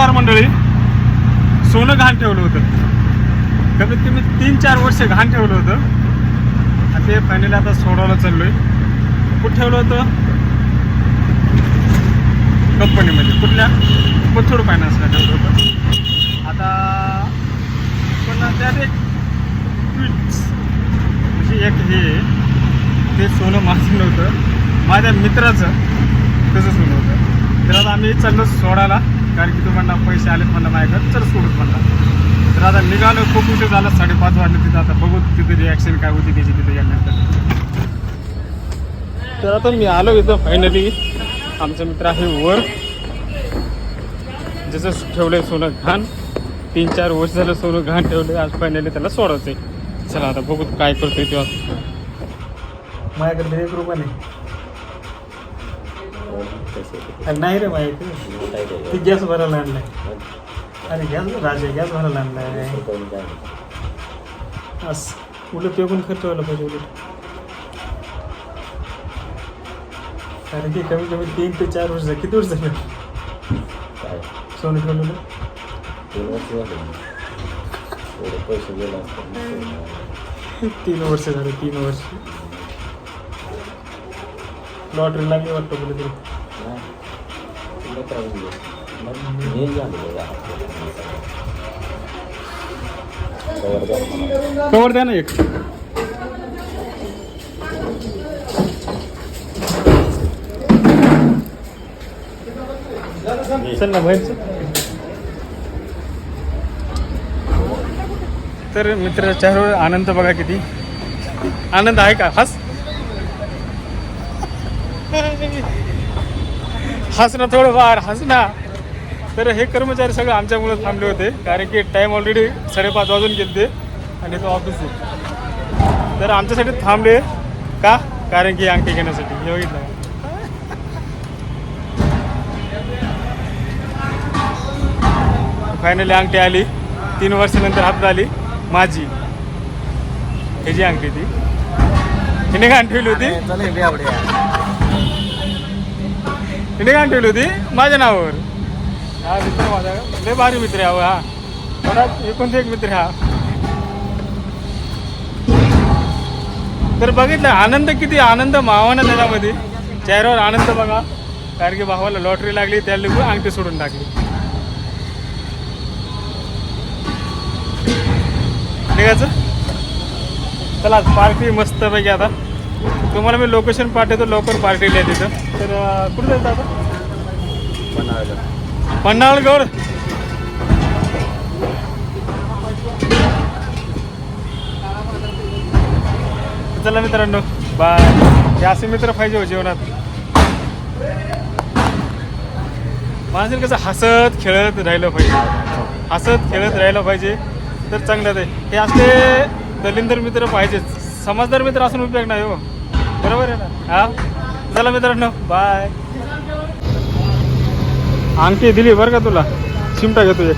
नमस्कार मंडळी. सोनं घाण ठेवलं होतं. कमीत कमी तीन चार वर्ष घाण ठेवलं होतं. आणि ते फायनली आता सोडवायला चाललोय. कुठं ठेवलं होतं? कंपनीमध्ये. कुठल्या? कोथरूड फायनान्सला ठेवलं होतं. आता पण त्यात एक ट्विट्स म्हणजे एक हे ते सोनं माझं नव्हतं. माझ्या मित्राचं तसं सोनं तर आता आम्ही चाललो सोडायला कारण की तू तुम्हाला पैसे आलेत म्हणलं माझ्याकडे चल सोडूत म्हणला. तर आता निघालो खूप उशीर झाला साडेपाच वाजले तिथं. आता बघू तिथे रिॲक्शन काय होती त्याची तिथे गेल्यानंतर तर आता मी आलो इथं फायनली आमचा मित्र आहे वर. जसं ठेवलंय सोनं घाण. तीन चार वर्ष झालं सोनं घाण ठेवलं आज फायनली त्याला सोडायचंय. चला आता बघू काय करतोय तेव्हा माझ्याकडे एक रुपया नाही. नाही रे माहिती ती गॅस भरायला आणलाय. अरे गॅस राजा गॅस भरायला आणलाय. असं उलट ते पण खर्च व्हायला पाहिजे उलट. कारण की कमी कमी तीन ते चार वर्ष. किती वर्ष झाले? सोनं ठेवलेलं तीन वर्ष झाले तीन वर्ष. लॉटरी लागली वाटतं कुठेतरी. कवर द्या ना एक. चल ना बाहेर तर मित्र चेहऱ्यावर आनंद बघा किती. आनंद आहे का? हस. हस ना थोडं फार हस ना तर हे कर्मचारी सगळं आमच्यामुळे थांबले होते कारण की टाईम ऑलरेडी साडेपाच वाजून गेले आणि तो ऑफिस आहे. तर आमच्यासाठी थांबले का? कारण की अंगठी घेण्यासाठी. हे बघितलं. फायनली अंगठी आली. तीन वर्षानंतर हातात आली. माझी. ह्याची अंगठी ती. हिने घाण ठेवली होती तिने घाण ठेवली होती? माझ्या नावावर. हा मित्र माझा. लय भारी मित्र आहे हा. मला एकूण एक मित्र हा. तर बघितलं आनंद किती आनंद मावाना त्याच्यामध्ये. चेहऱ्यावर आनंद बघा. कारण की भावाला लॉटरी लागली त्या लोक अंगठी सोडून टाकली. निघायचं? चला पार्टी मस्त पैकी आता. तुम्हाला मी लोकेशन पाठवतो लवकर पार्टीला आहे तिथं. तर कुठं जायचं आता पन्हाळगड. चला मित्रांनो बाय हे असे मित्र पाहिजे हो जीवनात. माणसाने कसं हसत खेळत राहिलं पाहिजे. हसत खेळत राहिलं पाहिजे तर चांगलं आहे. हे असले दलिंदर मित्र पाहिजेच. समजदार मित्र असून उपयोग नाही हो. बरोबर आहे ना? हा? चला मित्रांनो बाय अंगठी दिली बरं का तुला? चिमटा घेतो एक